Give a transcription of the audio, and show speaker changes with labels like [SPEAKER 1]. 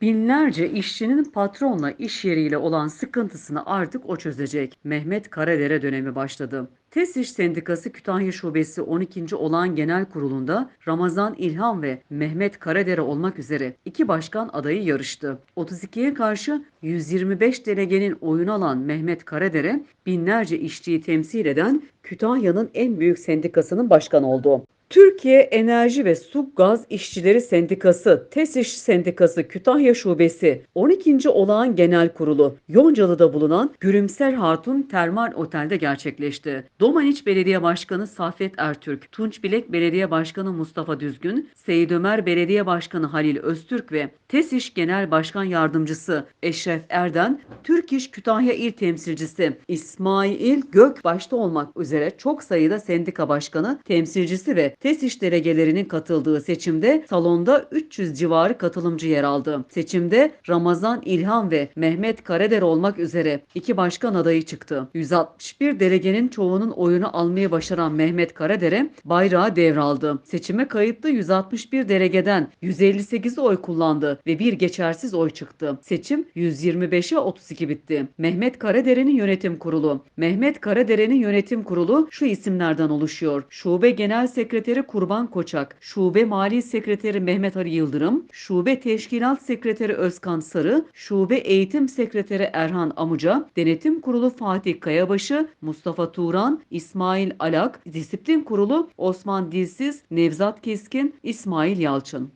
[SPEAKER 1] Binlerce işçinin patronla iş yeriyle olan sıkıntısını artık o çözecek. Mehmet Karadere dönemi başladı. TESİŞ Sendikası Kütahya Şubesi 12. Olağan Genel Kurulu'nda Ramazan İlhan ve Mehmet Karadere olmak üzere iki başkan adayı yarıştı. 32'ye karşı 125 delegenin oyunu alan Mehmet Karadere, binlerce işçiyi temsil eden Kütahya'nın en büyük sendikasının başkanı oldu. Türkiye Enerji ve Su Gaz İşçileri Sendikası, TESİŞ Sendikası Kütahya Şubesi 12. Olağan Genel Kurulu Yoncalı'da bulunan Gürümser Hatun Termal Otel'de gerçekleşti. Domaniç Belediye Başkanı Saffet Ertürk, Tunç Bilek Belediye Başkanı Mustafa Düzgün, Seyit Ömer Belediye Başkanı Halil Öztürk ve TESİŞ Genel Başkan Yardımcısı Eşref Erden, Türk İş Kütahya İl Temsilcisi İsmail Gök başta olmak üzere çok sayıda sendika başkanı, temsilcisi ve TESİŞ delegelerinin katıldığı seçimde salonda 300 civarı katılımcı yer aldı. Seçimde Ramazan İlhan ve Mehmet Karader olmak üzere iki başkan adayı çıktı. 161 delegenin çoğunun oyunu almayı başaran Mehmet Karader'e bayrağı devraldı. Seçime kayıtlı 161 delegeden 158'i oy kullandı ve bir geçersiz oy çıktı. Seçim 125'e 32 bitti. Mehmet Karadere'nin yönetim kurulu. Mehmet Karadere'nin yönetim kurulu şu isimlerden oluşuyor. Şube Genel Sekreteri Kurban Koçak, Şube Mali Sekreteri Mehmet Ali Yıldırım, Şube Teşkilat Sekreteri Özkan Sarı, Şube Eğitim Sekreteri Erhan Amuca, Denetim Kurulu Fatih Kayabaşı, Mustafa Turan, İsmail Alak, Disiplin Kurulu Osman Dilsiz, Nevzat Keskin, İsmail Yalçın.